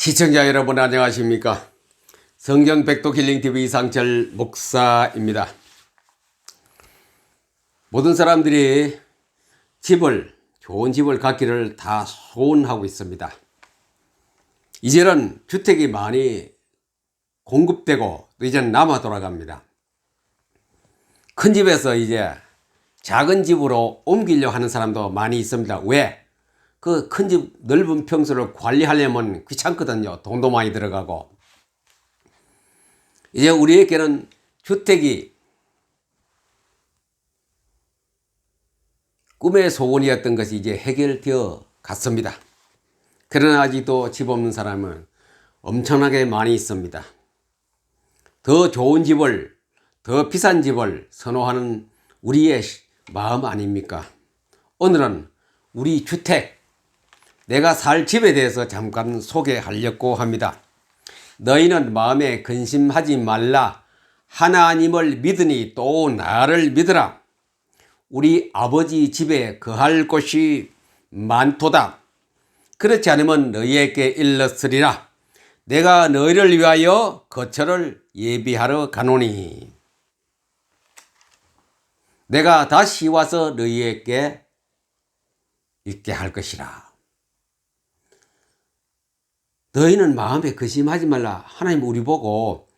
시청자 여러분 안녕하십니까? 성경 백도 힐링 TV 이상철 목사입니다. 모든 사람들이 집을 좋은 집을 갖기를 다 소원하고 있습니다. 이제는 주택이 많이 공급되고 또 이제는 남아 돌아갑니다. 큰 집에서 이제 작은 집으로 옮기려 하는 사람도 많이 있습니다. 왜? 그 큰 집 넓은 평수를 관리하려면 귀찮거든요. 돈도 많이 들어가고. 이제 우리에게는 주택이 꿈의 소원이었던 것이 이제 해결되어 갔습니다. 그러나 아직도 집 없는 사람은 엄청나게 많이 있습니다. 더 좋은 집을, 더 비싼 집을 선호하는 우리의 마음 아닙니까? 오늘은 우리 주택, 내가 살 집에 대해서 잠깐 소개하려고 합니다. 너희는 마음에 근심하지 말라. 하나님을 믿으니 또 나를 믿으라. 우리 아버지 집에 거할 곳이 많도다. 그렇지 않으면 너희에게 일렀으리라. 내가 너희를 위하여 거처를 예비하러 가노니. 내가 다시 와서 너희에게 있게 할 것이라. 너희는 마음에 거심하지 말라. 하나님 우리 보고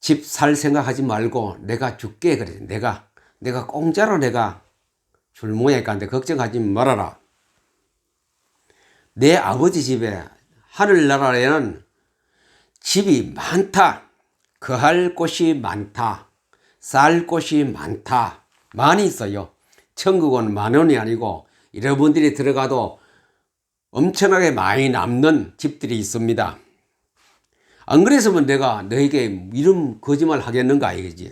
집 살 생각하지 말고 내가 줄게 그래. 내가 내가 공짜로 내가 줄 모양이니까 걱정하지 말아라. 내 아버지 집에 하늘나라에는 집이 많다. 거할 곳이 많다. 쌀 곳이 많다. 많이 있어요. 천국은 만 원이 아니고 여러분들이 들어가도 엄청나게 많이 남는 집들이 있습니다. 안 그랬으면 내가 너에게 이런 거짓말 하겠는가 이거지.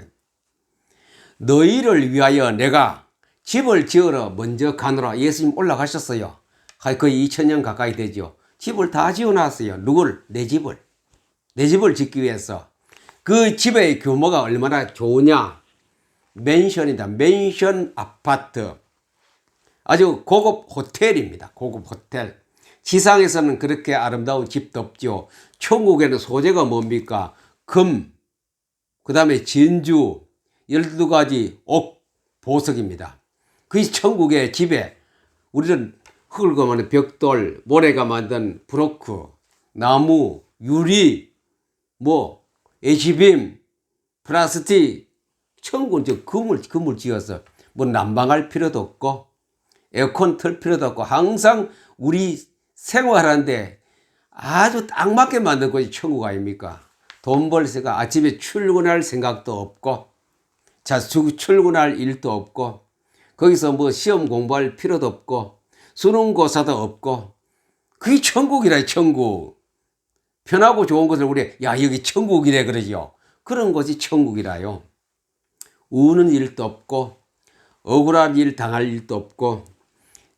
너희를 위하여 내가 집을 지으러 먼저 가노라 예수님 올라가셨어요. 거의 2000년 가까이 되죠. 집을 다 지어놨어요. 누굴? 내 집을. 내 집을 짓기 위해서. 그 집의 규모가 얼마나 좋으냐? 맨션이다. 맨션 아파트. 아주 고급 호텔입니다. 고급 호텔. 지상에서는 그렇게 아름다운 집도 없죠. 천국에는 소재가 뭡니까? 금, 그 다음에 진주, 12가지 옥, 보석입니다. 그 천국의 집에 우리는 흙을 거만한 벽돌, 모래가 만든 브로크, 나무, 유리, 뭐, 에시빔, 플라스틱, 천국은 저 금을, 금을 지어서 뭐 난방할 필요도 없고, 에어컨 틀 필요도 없고, 항상 우리 생활하는데 아주 딱 맞게 만든 것이 천국 아닙니까? 돈벌 생각, 아침에 출근할 생각도 없고, 자, 출근할 일도 없고, 거기서 뭐 시험 공부할 필요도 없고, 수능고사도 없고, 그게 천국이라, 천국. 편하고 좋은 것을 우리, 야, 여기 천국이래, 그러죠. 그런 것이 천국이라요. 우는 일도 없고, 억울한 일 당할 일도 없고,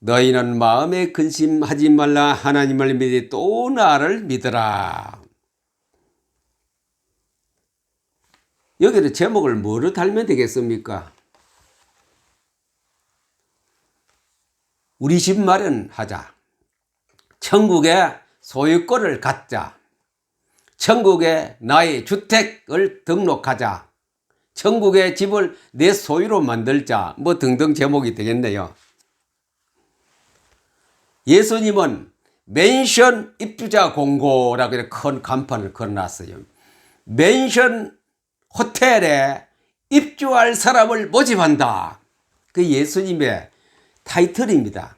너희는 마음에 근심하지 말라 하나님을 믿으 또 나를 믿으라. 여기는 제목을 뭐로 달면 되겠습니까? 우리 집 마련하자. 천국의 소유권을 갖자. 천국에 나의 주택을 등록하자. 천국의 집을 내 소유로 만들자. 뭐 등등 제목이 되겠네요. 예수님은 맨션 입주자 공고라고 큰 간판을 걸어놨어요. 맨션 호텔에 입주할 사람을 모집한다. 그 예수님의 타이틀입니다.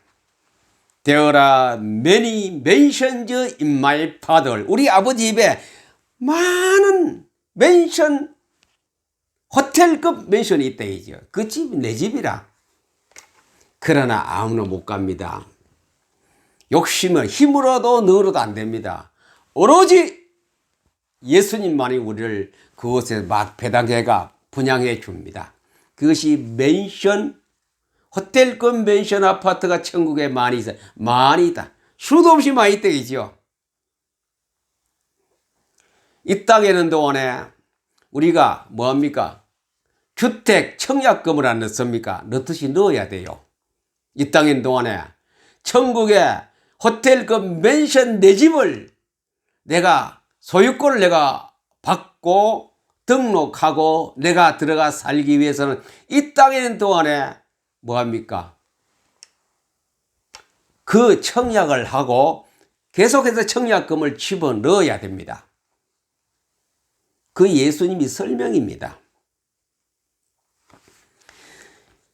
Are many mansions in my father. 우리 아버지 집에 많은 맨션, 호텔급 맨션이 있다, 이죠. 그 집이 내 집이라. 그러나 아무나 못 갑니다. 욕심은 힘으로도 능으로도 안 됩니다. 오로지 예수님만이 우리를 그곳에 막 배당해가 분양해 줍니다. 그것이 맨션, 호텔급 맨션 아파트가 천국에 많이 있어 많이다. 수도 없이 많이 있다이죠. 이 땅에는 동안에 우리가 뭐합니까? 주택 청약금을 안 넣습니까? 넣듯이 넣어야 돼요. 이 땅엔 동안에 천국에 호텔급 맨션 내 집을 내가 소유권을 내가 받고 등록하고 내가 들어가 살기 위해서는 이 땅에 있는 동안에 뭐합니까? 그 청약을 하고 계속해서 청약금을 집어 넣어야 됩니다. 그 예수님이 설명입니다.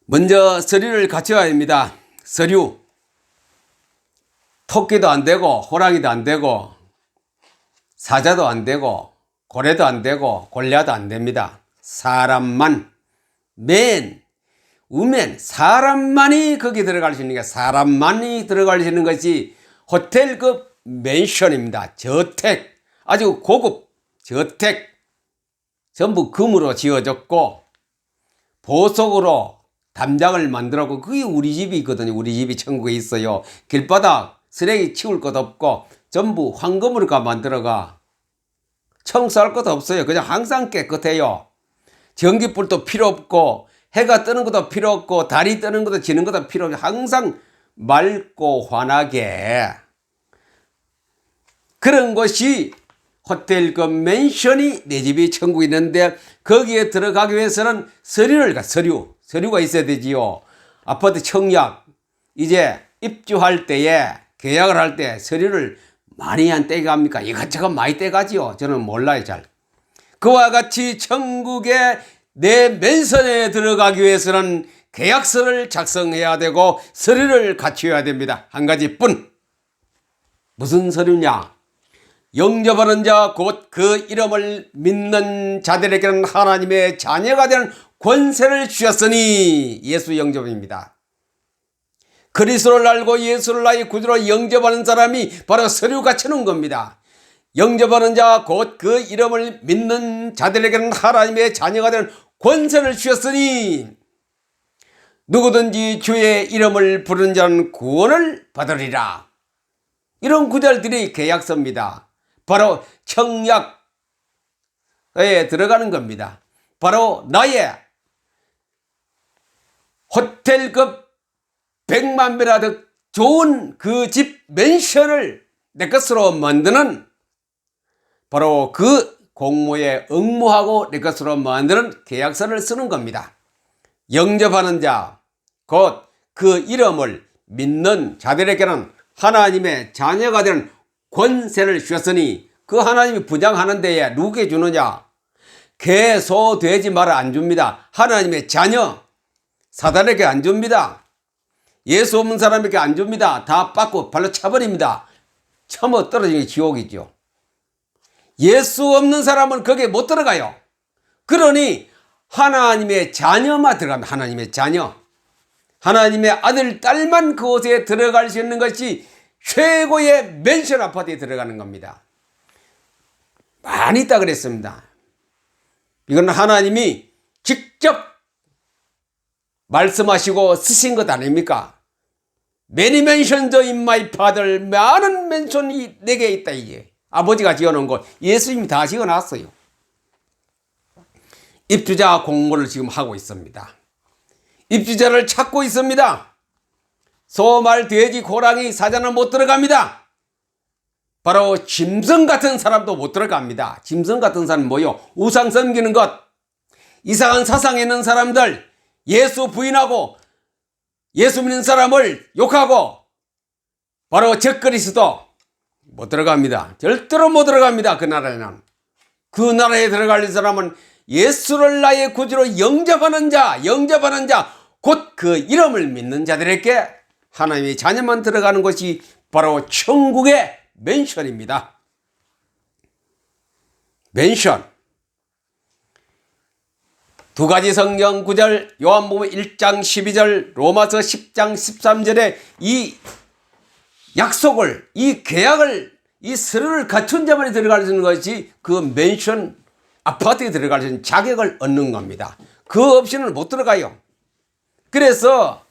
먼저 서류를 갖춰야 됩니다. 서류. 토끼도 안 되고, 호랑이도 안 되고, 사자도 안 되고, 고래도 안 되고, 골리아도 안 됩니다. 사람만, 맨, 우맨, 사람만이 거기 들어갈 수 있는 게 사람만이 들어갈 수 있는 것이 호텔급 맨션입니다. 저택, 아주 고급 저택, 전부 금으로 지어졌고, 보석으로 담장을 만들었고 그게 우리 집이 있거든요. 우리 집이 천국에 있어요. 길바닥 쓰레기 치울 것 없고 전부 황금으로 가 만들어가. 청소할 것도 없어요. 그냥 항상 깨끗해요. 전기불도 필요 없고 해가 뜨는 것도 필요 없고 달이 뜨는 것도 지는 것도 필요 없고 항상 맑고 환하게. 그런 것이 호텔급 맨션이 내 집이 천국에 있는데 거기에 들어가기 위해서는 서류를 가 서류. 서류가 있어야 되지요. 아파트 청약. 이제 입주할 때에 계약을 할 때 서류를 많이 안 떼갑니까? 이것저것 많이 떼가지요. 저는 몰라요 잘. 그와 같이 천국에 내 맨선에 들어가기 위해서는 계약서를 작성해야 되고 서류를 갖춰야 됩니다. 한 가지 뿐. 무슨 서류냐? 영접하는 자 곧 그 이름을 믿는 자들에게는 하나님의 자녀가 되는 권세를 주셨으니 예수 영접입니다. 그리스도를 알고 예수를 나의 구주로 영접하는 사람이 바로 서류 갖추는 겁니다. 영접하는 자 곧 그 이름을 믿는 자들에게는 하나님의 자녀가 되는 권세를 주셨으니 누구든지 주의 이름을 부르는 자는 구원을 받으리라. 이런 구절들이 계약서입니다. 바로 청약에 들어가는 겁니다. 바로 나의 호텔급 100만 배라도 좋은 그 집 맨션을 내 것으로 만드는 바로 그 공모에 응모하고 내 것으로 만드는 계약서를 쓰는 겁니다. 영접하는 자, 곧 그 이름을 믿는 자들에게는 하나님의 자녀가 되는 권세를 주셨으니 그 하나님이 부장하는 데에 누구에게 주느냐? 개, 소, 돼지, 말을 안 줍니다. 하나님의 자녀, 사단에게 안 줍니다. 예수 없는 사람에게 안 줍니다. 다 받고 발로 차버립니다. 처음 떨어지는 게 지옥이죠. 예수 없는 사람은 거기에 못 들어가요. 그러니 하나님의 자녀만 들어갑니다. 하나님의 자녀. 하나님의 아들, 딸만 그곳에 들어갈 수 있는 것이 최고의 맨션 아파트에 들어가는 겁니다. 많이 있다 그랬습니다. 이건 하나님이 직접 말씀하시고 쓰신 것 아닙니까? Many mansions in my father. 많은 맨션이 내게 있다 이게. 아버지가 지어놓은 것 예수님이 다 지어놨어요. 입주자 공모를 지금 하고 있습니다. 입주자를 찾고 있습니다. 소, 말, 돼지, 고랑이, 사자는 못 들어갑니다. 바로 짐승 같은 사람도 못 들어갑니다. 짐승 같은 사람 뭐요? 우상 섬기는 것, 이상한 사상에 있는 사람들, 예수 부인하고 예수 믿는 사람을 욕하고 바로 적그리스도 못 들어갑니다. 절대로 못 들어갑니다. 그 나라에는. 그 나라에 들어갈 사람은 예수를 나의 구주로 영접하는 자, 영접하는 자, 곧 그 이름을 믿는 자들에게 하나님의 자녀만 들어가는 것이 바로 천국의 맨션입니다. 맨션. 두 가지 성경 구절 요한복음 1장 12절 로마서 10장 13절에 이 약속을 이 계약을 이 서류를 갖춘 자만이 들어갈 수 있는 것이 그 맨션 아파트에 들어갈 수 있는 자격을 얻는 겁니다. 그 없이는 못 들어가요. 그래서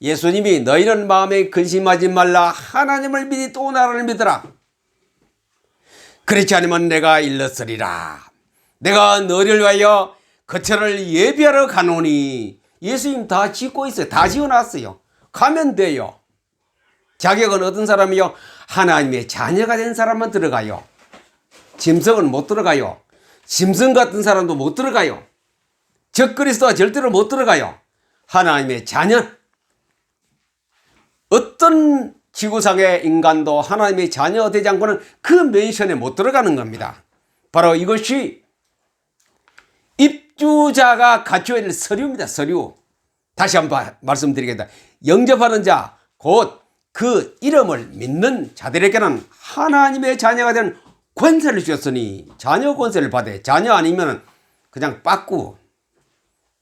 예수님이 너희는 마음에 근심하지 말라 하나님을 믿이 또 나를 믿으라. 그렇지 않으면 내가 일렀으리라. 내가 너희를 위하여 거처를 예비하러 가노니 예수님 다 짓고 있어요. 다 지어놨어요. 가면 돼요. 자격은 어떤 사람이요? 하나님의 자녀가 된 사람만 들어가요. 짐승은 못 들어가요. 짐승 같은 사람도 못 들어가요. 적그리스도가 절대로 못 들어가요. 하나님의 자녀. 어떤 지구상의 인간도 하나님의 자녀 되지 않고는 그 멘션에 못 들어가는 겁니다. 바로 이것이 입 주자가 갖춰야 될 서류입니다. 서류. 다시 한번 말씀드리겠다. 영접하는 자, 곧 그 이름을 믿는 자들에게는 하나님의 자녀가 되는 권세를 주셨으니 자녀 권세를 받아 자녀 아니면 그냥 빠꾸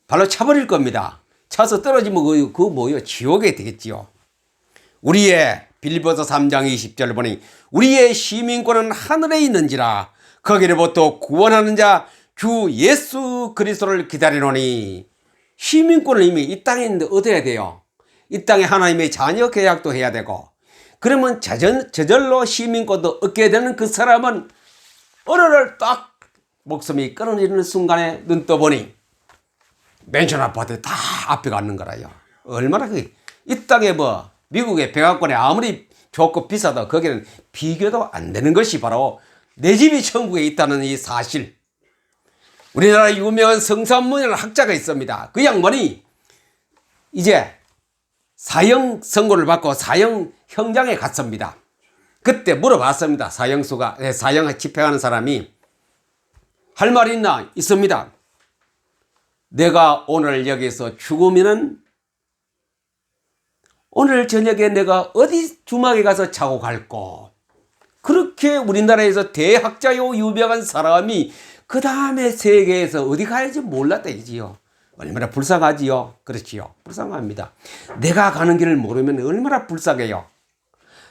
발로 차버릴 겁니다. 차서 떨어지면 그, 그 뭐요? 지옥에 되겠지요. 우리의 빌보서 3장 20절 보니 우리의 시민권은 하늘에 있는지라 거기로부터 구원하는 자 주 예수 그리스도를 기다리노니 시민권을 이미 이 땅에 있는데 얻어야 돼요. 이 땅에 하나님의 자녀 계약도 해야 되고 그러면 저절, 저절로 시민권도 얻게 되는 그 사람은 어느 날 딱 목숨이 끊어지는 순간에 눈 떠보니 맨션 아파트 다 앞에 가는 거라요. 얼마나 그, 이 땅에 뭐, 미국의 백악관에 아무리 좋고 비싸도 거기는 비교도 안 되는 것이 바로 내 집이 천국에 있다는 이 사실. 우리나라 유명한 성산문이라는 학자가 있습니다. 그 양반이 이제 사형 선고를 받고 사형 형장에 갔습니다. 그때 물어봤습니다. 사형수가, 예, 사형 집행하는 사람이 할 말이 있나? 있습니다. 내가 오늘 여기서 죽으면은 오늘 저녁에 내가 어디 주막에 가서 자고 갈고 그렇게 우리나라에서 대학자요 유명한 사람이 그 다음에 세계에서 어디 가야지 몰랐다 이지요. 얼마나 불쌍하지요. 그렇지요. 불쌍합니다. 내가 가는 길을 모르면 얼마나 불쌍해요.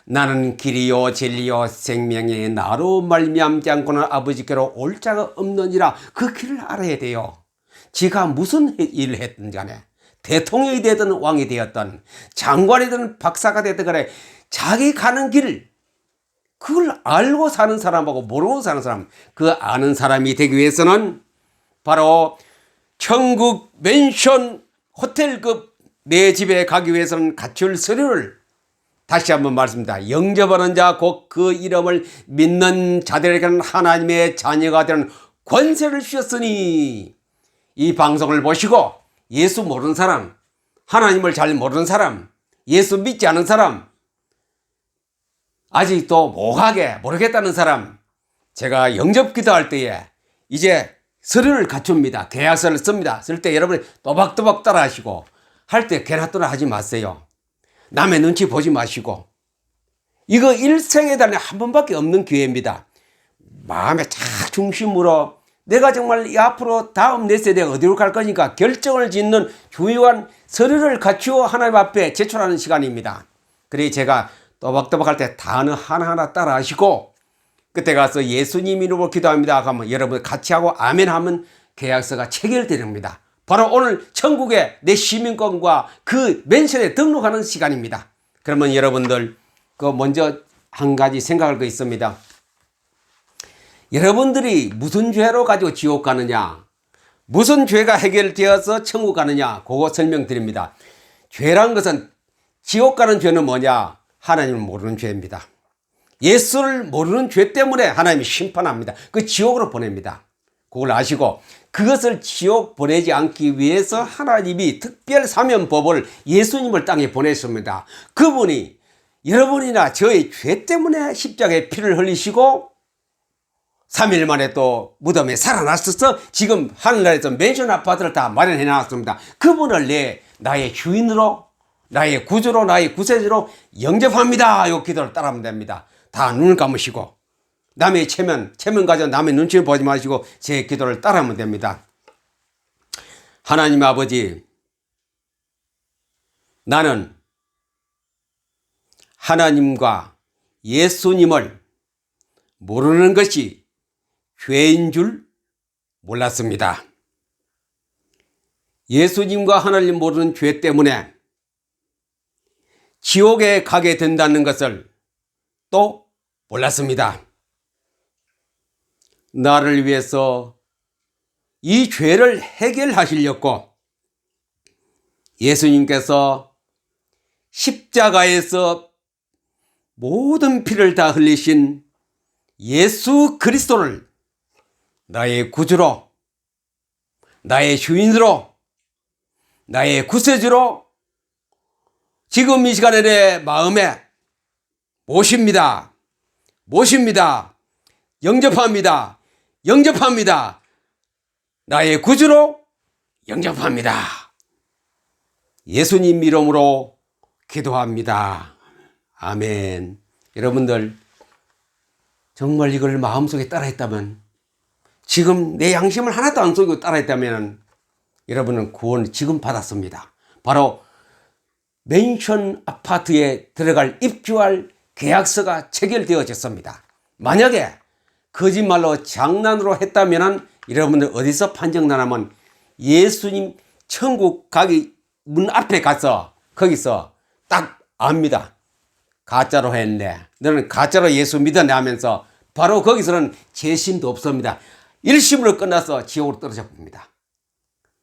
나는 길이요 진리요 생명의 나로 말미암지 않고는 아버지께로 올 자가 없느니라 그 길을 알아야 돼요. 지가 무슨 일을 했든 간에 대통령이 되든 왕이 되었든 장관이든 박사가 되든 간에 자기 가는 길을 그걸 알고 사는 사람하고 모르고 사는 사람 그 아는 사람이 되기 위해서는 바로 천국 맨션 호텔급 내 집에 가기 위해서는 갖출 서류를 다시 한번 말씀드립니다. 영접하는 자, 곧 그 이름을 믿는 자들에게는 하나님의 자녀가 되는 권세를 주셨으니 이 방송을 보시고 예수 모르는 사람, 하나님을 잘 모르는 사람, 예수 믿지 않은 사람, 아직도 모하게 모르겠다는 사람, 제가 영접 기도할 때에 이제 서류를 갖춥니다. 계약서를 씁니다. 쓸 때 여러분이 또박또박 따라 하시고 할 때 개나 떠나 하지 마세요. 남의 눈치 보지 마시고 이거 일생에 단에 한 번밖에 없는 기회입니다. 마음의 쫙 중심으로 내가 정말 이 앞으로 다음 내 세대가 어디로 갈 거니까 결정을 짓는 주요한 서류를 갖추어 하나님 앞에 제출하는 시간입니다. 그래 제가 또박또박 할 때 단어 하나하나 따라 하시고 그때 가서 예수님 이름으로 기도합니다. 하면 여러분 같이 하고 아멘 하면 계약서가 체결됩니다. 바로 오늘 천국의 내 시민권과 그 맨션에 등록하는 시간입니다. 그러면 여러분들 그 먼저 한 가지 생각할 거 있습니다. 여러분들이 무슨 죄로 가지고 지옥 가느냐? 무슨 죄가 해결되어서 천국 가느냐? 그거 설명드립니다. 죄란 것은 지옥 가는 죄는 뭐냐? 하나님을 모르는 죄입니다. 예수를 모르는 죄 때문에 하나님이 심판합니다. 그 지옥으로 보냅니다. 그걸 아시고 그것을 지옥 보내지 않기 위해서 하나님이 특별 사면법을 예수님을 땅에 보냈습니다. 그분이 여러분이나 저의 죄 때문에 십자가에 피를 흘리시고 3일 만에 또 무덤에 살아났어서 지금 하늘나라에서 맨션 아파트를 다 마련해 놨습니다. 그분을 내 나의 주인으로 나의 구주로 나의 구세주로 영접합니다. 이 기도를 따라하면 됩니다. 다 눈을 감으시고 남의 체면, 체면 가져 남의 눈치를 보지 마시고 제 기도를 따라하면 됩니다. 하나님 아버지, 나는 하나님과 예수님을 모르는 것이 죄인 줄 몰랐습니다. 예수님과 하나님 모르는 죄 때문에 지옥에 가게 된다는 것을 또 몰랐습니다. 나를 위해서 이 죄를 해결하시려고 예수님께서 십자가에서 모든 피를 다 흘리신 예수 그리스도를 나의 구주로, 나의 주인으로, 나의 구세주로 지금 이 시간에 내 마음에 모십니다. 모십니다. 영접합니다. 영접합니다. 나의 구주로 영접합니다. 예수님 이름으로 기도합니다. 아멘. 여러분들, 정말 이걸 마음속에 따라했다면, 지금 내 양심을 하나도 안 속이고 따라했다면, 여러분은 구원을 지금 받았습니다. 바로 맨션 아파트에 들어갈 입주할 계약서가 체결되어졌습니다. 만약에 거짓말로 장난으로 했다면 여러분들 어디서 판정나냐면 예수님 천국 가기 문 앞에 가서 거기서 딱 압니다. 가짜로 했네. 너는 가짜로 예수 믿었네 하면서 바로 거기서는 재심도 없습니다. 1심으로 끝나서 지옥으로 떨어져 봅니다.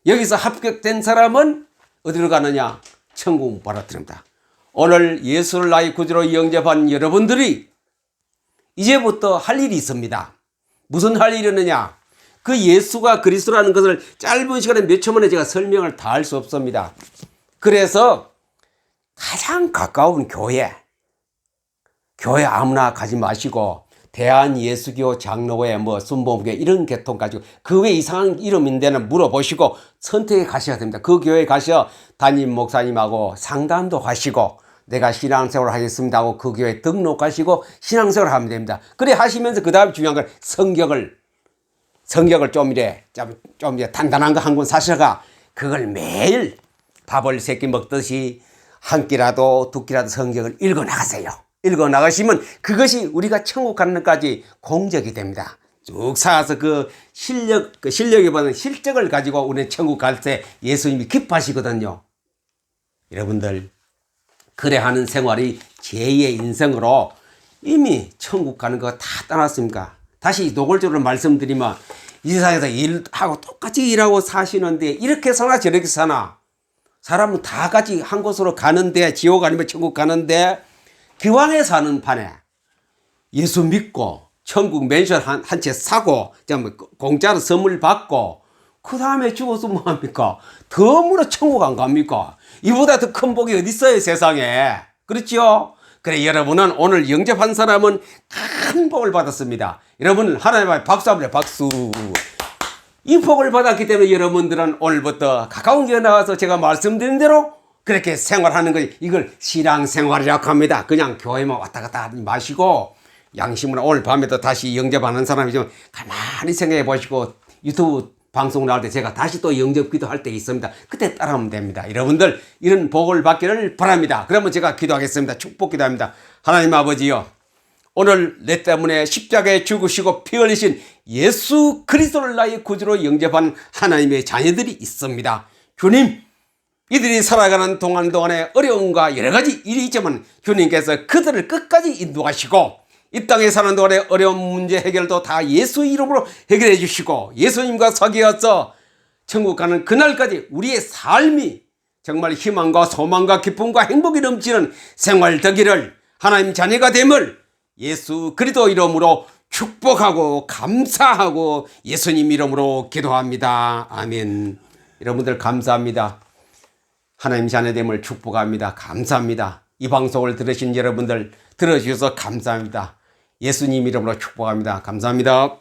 여기서 합격된 사람은 어디로 가느냐? 천국 받아들입니다. 오늘 예수를 나의 구주로 영접한 여러분들이 이제부터 할 일이 있습니다. 무슨 할 일이느냐? 그 예수가 그리스도라는 것을 짧은 시간에 몇 초 만에 제가 설명을 다 할 수 없습니다. 그래서 가장 가까운 교회, 교회 아무나 가지 마시고 대한 예수교 장로회 뭐 순복음교 이런 계통 가지고 그 외 이상한 이름인데는 물어보시고 선택해 가셔야 됩니다. 그 교회 가셔 담임 목사님하고 상담도 하시고 내가 신앙생활 하겠습니다 하고 그 교회 등록하시고 신앙생활 하면 됩니다. 그래 하시면서 그 다음 중요한 건 성경을 성경을 좀 이래 좀, 좀 이래 단단한 거 한 권 사셔가 그걸 매일 밥을 세끼 먹듯이 한 끼라도 두 끼라도 성경을 읽어 나가세요. 읽어 나가시면 그것이 우리가 천국 가는 데까지 공적이 됩니다. 쭉 쌓아서 그 실력, 그 실력에 받은 실적을 가지고 우리는 천국 갈 때 예수님이 기뻐하시거든요. 여러분들, 그래 하는 생활이 제2의 인생으로 이미 천국 가는 거 다 떠났습니까? 다시 노골적으로 말씀드리면 이 세상에서 일하고 똑같이 일하고 사시는데 이렇게 사나 저렇게 사나 사람은 다 같이 한 곳으로 가는데 지옥 아니면 천국 가는데 기왕에 사는 판에 예수 믿고 천국 맨션 한채 사고 좀 공짜로 선물 받고 그 다음에 죽어서 뭐합니까? 덤으로 천국 안 갑니까? 이보다 더 큰 복이 어디 있어요 세상에 그렇죠? 그래 여러분은 오늘 영접한 사람은 큰 복을 받았습니다. 여러분 하나님 앞에 박수 한번 해 박수. 이 복을 받았기 때문에 여러분들은 오늘부터 가까운 교회 나와서 제가 말씀드린 대로 그렇게 생활하는 거 이걸 신앙생활이라고 합니다. 그냥 교회만 왔다 갔다 하지 마시고 양심으로 오늘 밤에도 다시 영접하는 사람이 좀 가만히 생각해 보시고 유튜브 방송 나올 때 제가 다시 또 영접 기도할 때 있습니다. 그때 따라하면 됩니다. 여러분들 이런 복을 받기를 바랍니다. 그러면 제가 기도하겠습니다. 축복 기도합니다. 하나님 아버지요. 오늘 내 때문에 십자가에 죽으시고 피 흘리신 예수 그리스도를 나의 구주로 영접한 하나님의 자녀들이 있습니다. 주님, 이들이 살아가는 동안 동안에 어려움과 여러 가지 일이 있지만 주님께서 그들을 끝까지 인도하시고 이 땅에 사는 동안에 어려운 문제 해결도 다 예수 이름으로 해결해 주시고 예수님과 사귀어서 천국 가는 그날까지 우리의 삶이 정말 희망과 소망과 기쁨과 행복이 넘치는 생활 되기를 하나님 자녀가 됨을 예수 그리스도 이름으로 축복하고 감사하고 예수님 이름으로 기도합니다. 아멘. 여러분들 감사합니다. 하나님 자녀됨을 축복합니다. 감사합니다. 이 방송을 들으신 여러분들 들어주셔서 감사합니다. 예수님 이름으로 축복합니다. 감사합니다.